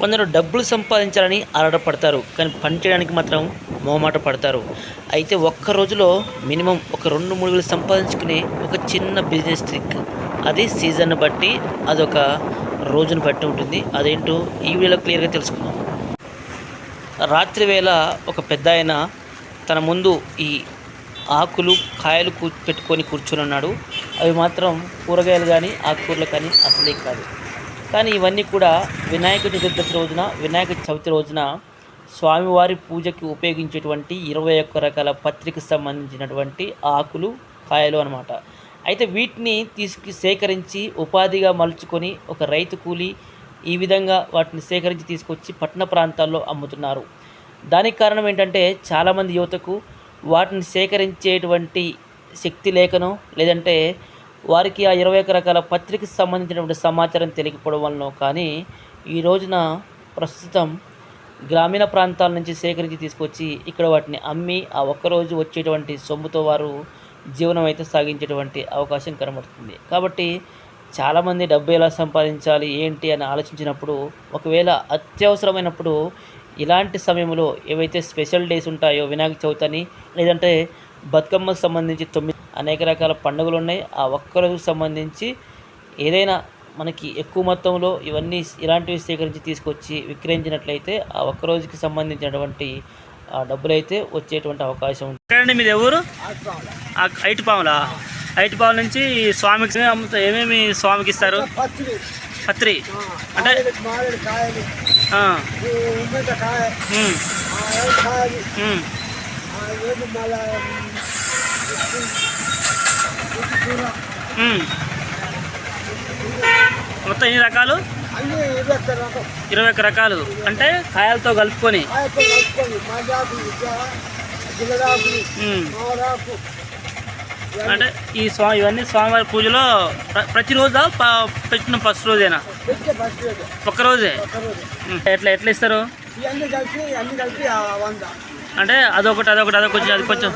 కొందరు డబ్బులు సంపాదించాలని ఆరాటపడతారు కానీ పని చేయడానికి మాత్రం మొహమాట పడతారు. అయితే ఒక్క రోజులో మినిమం ఒక రెండు మూడు వేలు సంపాదించుకునే ఒక చిన్న బిజినెస్ ట్రిక్. అది సీజన్ బట్టి అదొక రోజును బట్టి ఉంటుంది. అదేంటో ఈ వీడియోలో క్లియర్గా తెలుసుకుందాం. రాత్రి వేళ ఒక పెద్ద ఆయన తన ముందు ఈ ఆకులు కాయలు కూ పెట్టుకొని కూర్చొని ఉన్నాడు. అవి మాత్రం కూరగాయలు కానీ ఆకుకూరలు కానీ అసలే కాదు. కానీ ఇవన్నీ కూడా వినాయక చతుర్దశి రోజున వినాయక చవితి రోజున స్వామివారి పూజకి ఉపయోగించేటువంటి ఇరవై ఒక్క రకాల పత్రికకు సంబంధించినటువంటి ఆకులు కాయలు అనమాట అయితే వీటిని తీసుకు సేకరించి ఉపాధిగా మలుచుకొని ఒక రైతు కూలి ఈ విధంగా వాటిని సేకరించి తీసుకొచ్చి పట్టణ ప్రాంతాల్లో అమ్ముతున్నారు. దానికి కారణం ఏంటంటే చాలామంది యువతకు వాటిని సేకరించేటువంటి శక్తి లేకనో లేదంటే వారికి ఆ ఇరవై ఒక రకాల పత్రికకు సంబంధించినటువంటి సమాచారం తెలియకపోవడం వలన కానీ ఈ రోజున ప్రస్తుతం గ్రామీణ ప్రాంతాల నుంచి సేకరించి తీసుకొచ్చి ఇక్కడ వాటిని అమ్మి ఆ ఒక్కరోజు వచ్చేటువంటి సొమ్ముతో వారు జీవనం అయితే సాగించేటువంటి అవకాశం కనబడుతుంది. కాబట్టి చాలామంది డబ్బు ఎలా సంపాదించాలి ఏంటి అని ఆలోచించినప్పుడు ఒకవేళ అత్యవసరమైనప్పుడు ఇలాంటి సమయంలో ఏవైతే స్పెషల్ డేస్ ఉంటాయో వినాయక చవితి అని లేదంటే బతుకమ్మకు సంబంధించి తొమ్మిది అనేక రకాల పండుగలు ఉన్నాయి ఆ ఒక్కరోజుకు సంబంధించి ఏదైనా మనకి ఎక్కువ మొత్తంలో ఇవన్నీ ఇలాంటివి సేకరించి తీసుకొచ్చి విక్రయించినట్లయితే ఆ ఒక్క రోజుకి సంబంధించినటువంటి ఆ డబ్బులు అయితే వచ్చేటువంటి అవకాశం ఉంది. ఎక్కడండి మీది? ఎవరు? ఐటి పాములా ఐటి పాముల నుంచి స్వామికి అమ్ముతా ఏమేమి స్వామికి ఇస్తారు? పత్రి. అంటే కాయ మొత్తం ఎన్ని రకాలు? ఇరవై ఒక్క రకాలు. అంటే కాయలతో కలుపుకొని. అంటే ఈ స్వా ఇవన్నీ స్వామివారి పూజలో ప్ర- ప్రతిరోజా పెట్టిన ఫస్ట్ రోజేనా? పెట్టే ఫస్ట్ రోజు. ఒక్క రోజే? ఒక్క రోజు. ఉమ్. ఎట్లా ఎట్లా ఇస్తారు? అంటే అదొకటి అదొకటి అదొకటి అది కొంచెం.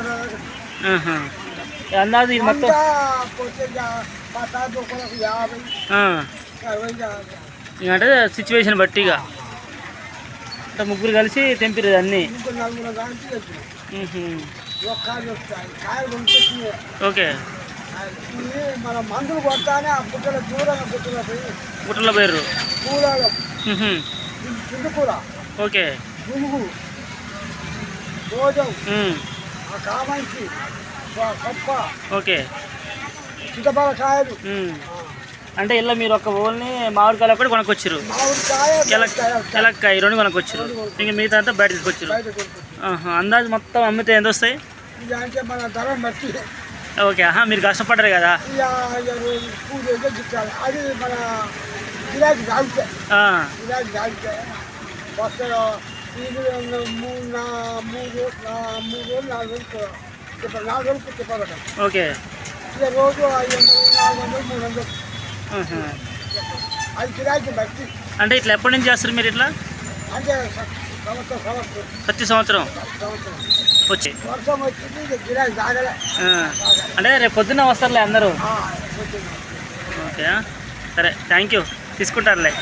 అందాజు ఇది మొత్తం. అంటే సిచ్యువేషన్ బట్టి ఇక. అంటే ముగ్గురు కలిసి తెంపిరు అన్నీ. ఓకే. మన మందులు కొడతానే ఆ గుట్టల దూరంగా గుట్టల పోయి గుట్టలో పోయారు కూరలు ఓకే. గునుగు ఉమ్. ఆ కామంచి ఓకే. కాయలు. అంటే ఇలా మీరు ఒక ఓన్లీ మామిడికాయలు ఒకటి కొనుక్కొచ్చారు ఎలక్కాయ రెండు కొనుక్కొచ్చారు. ఇంకా మిగతా అంతా బయట తీసుకొచ్చారు. అందాజు మొత్తం అమ్మితే ఎంత వస్తాయి? ఓకే ఆహా మీరు కష్టపడ్డారు కదా. మూడు మూడు నాలుగు నాలుగు రోజులు చెప్పాలి ఓకే. ఇక రోజు ఐదు వందలు నాలుగు వందలు మూడు వందలు. అది గిరాకీ బట్టి. అంటే ఇట్లా ఎప్పటి నుంచి చేస్తారు మీరు ఇట్లా? అంటే స- సంవత్సరం సంవత్సరం. ప్రతి సంవత్సరం? సంవత్సరం. వచ్చి వర్షం వచ్చింది ఇక తాగలే. ఆ. అంటే రేపు పొద్దున్న వస్తారులే అందరూ? ఆ, వచ్చింది ఓకే. సరే థ్యాంక్ యూ తీసుకుంటారులే.